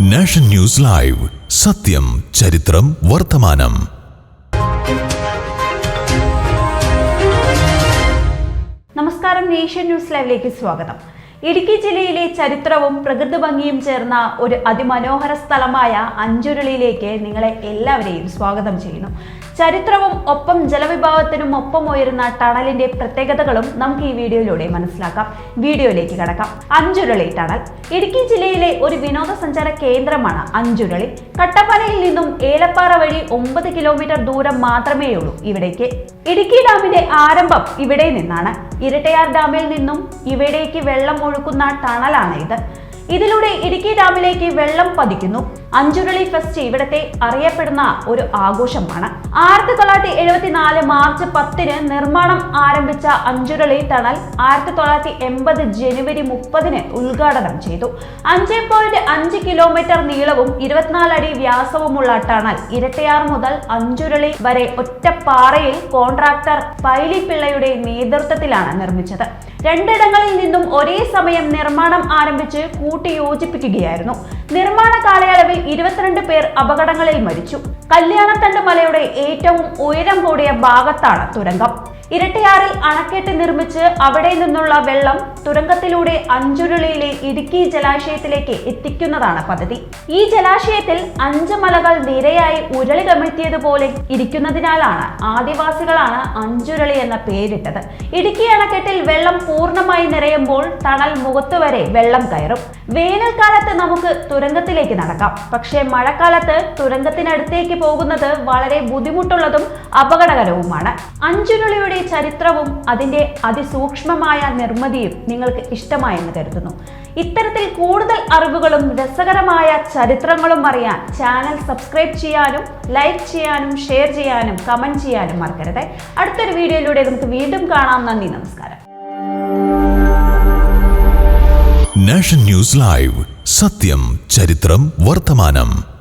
Nation news live. സത്യം ചരിത്രം വർത്തമാനം. നമസ്കാരം നേഷ്യൻ ന്യൂസ് ലൈവിലേക്ക് സ്വാഗതം. ഇടുക്കി ജില്ലയിലെ ചരിത്രവും പ്രകൃതി ഭംഗിയും ചേർന്ന ഒരു അതിമനോഹര സ്ഥലമായ അഞ്ചുരുളിയിലേക്ക് നിങ്ങളെ എല്ലാവരെയും സ്വാഗതം ചെയ്യുന്നു. ചരിത്രവും ഒപ്പം ജലവിഭാവത്തിനും ഒപ്പം ഉയരുന്ന ടണലിന്റെ പ്രത്യേകതകളും നമുക്ക് ഈ വീഡിയോയിലൂടെ മനസ്സിലാക്കാം. വീഡിയോയിലേക്ക് കടക്കാം. അഞ്ചുരുളി ടണൽ. ഇടുക്കി ജില്ലയിലെ ഒരു വിനോദസഞ്ചാര കേന്ദ്രമാണ് അഞ്ചുരുളി. കട്ടപ്പനയിൽ നിന്നും ഏലപ്പാറ വഴി ഒമ്പത് കിലോമീറ്റർ ദൂരം മാത്രമേയുള്ളൂ ഇവിടേക്ക്. ഇടുക്കി ഡാമിന്റെ ആരംഭം ഇവിടെ നിന്നാണ്. ഇരട്ടയാർ ഡാമിൽ നിന്നും ഇവിടേക്ക് വെള്ളം ഒഴുക്കുന്ന ടണലാണ് ഇത്. ഇതിലൂടെ ഇടുക്കി ഡാമിലേക്ക് വെള്ളം പതിക്കുന്നു. അഞ്ചുരുളി ഫെസ്റ്റ് ഇവിടത്തെ അറിയപ്പെടുന്ന ഒരു ആഘോഷമാണ്. ആയിരത്തി തൊള്ളായിരത്തി എഴുപത്തിനാല് മാർച്ച് പത്തിന് നിർമ്മാണം ആരംഭിച്ച അഞ്ചുരുളി ടണൽ ആയിരത്തി തൊള്ളായിരത്തി എൺപത് ജനുവരി മുപ്പതിന് ഉദ്ഘാടനം ചെയ്തു. അഞ്ച് പോയിന്റ് അഞ്ച് കിലോമീറ്റർ നീളവും ഇരുപത്തിനാല് അടി വ്യാസവുമുള്ള ടണൽ ഇരട്ടയാർ മുതൽ അഞ്ചുരുളി വരെ ഒറ്റപ്പാറയിൽ കോൺട്രാക്ടർ പൈലി പിള്ളയുടെ നേതൃത്വത്തിലാണ് നിർമ്മിച്ചത്. രണ്ടിടങ്ങളിൽ നിന്നും ഒരേ സമയം നിർമ്മാണം ആരംഭിച്ച് കൂട്ടിയോജിപ്പിക്കുകയായിരുന്നു നിർമ്മാണ കാലയളവിൽ ഇരുപത്തിരണ്ട് പേർ അപകടങ്ങളിൽ മരിച്ചു. കല്യാണത്തണ്ട് മലയുടെ ഏറ്റവും ഉയരം കൂടിയ ഭാഗത്താണ് തുരങ്കം. ഇരട്ടയാറിൽ അണക്കെട്ട് നിർമ്മിച്ച് അവിടെ നിന്നുള്ള വെള്ളം തുരങ്കത്തിലൂടെ അഞ്ചുരുളിയിലെ ഇടുക്കി ജലാശയത്തിലേക്ക് എത്തിക്കുന്നതാണ് പദ്ധതി. ഈ ജലാശയത്തിൽ അഞ്ച് മലകൾ നിരയായി ഉരുളി കമിഴ്ത്തിയതുപോലെ ഇരിക്കുന്നതിനാലാണ് ആദിവാസികളാണ് അഞ്ചുരുളി എന്ന പേരിട്ടത്. ഇടുക്കി അണക്കെട്ടിൽ വെള്ളം പൂർണമായി നിറയുമ്പോൾ തണൽ മുഖത്ത് വരെ വെള്ളം കയറും. വേനൽക്കാലത്ത് നമുക്ക് തുരങ്കത്തിലേക്ക് നടക്കാം. പക്ഷേ മഴക്കാലത്ത് തുരങ്കത്തിനടുത്തേക്ക് പോകുന്നത് വളരെ ബുദ്ധിമുട്ടുള്ളതും അപകടകരവുമാണ്. അഞ്ചുരുളിയുടെ ചരിത്രവും അതിന്റെ അതിസൂക്ഷ്മമായ നിർമ്മിതിയും നിങ്ങൾക്ക് ഇഷ്ടമായെന്ന് കരുതുന്നു. ഇത്തരത്തിൽ കൂടുതൽ അറിവുകളും രസകരമായ ചരിത്രങ്ങളും അറിയാൻ ചാനൽ സബ്സ്ക്രൈബ് ചെയ്യാനും ലൈക്ക് ചെയ്യാനും ഷെയർ ചെയ്യാനും കമന്റ് ചെയ്യാനും മറക്കരുത്. അടുത്തൊരു വീഡിയോയിലൂടെ നമുക്ക് വീണ്ടും കാണാം. നന്ദി നമസ്കാരം. Nation news live. സത്യം ചരിത്രം വർത്തമാനം.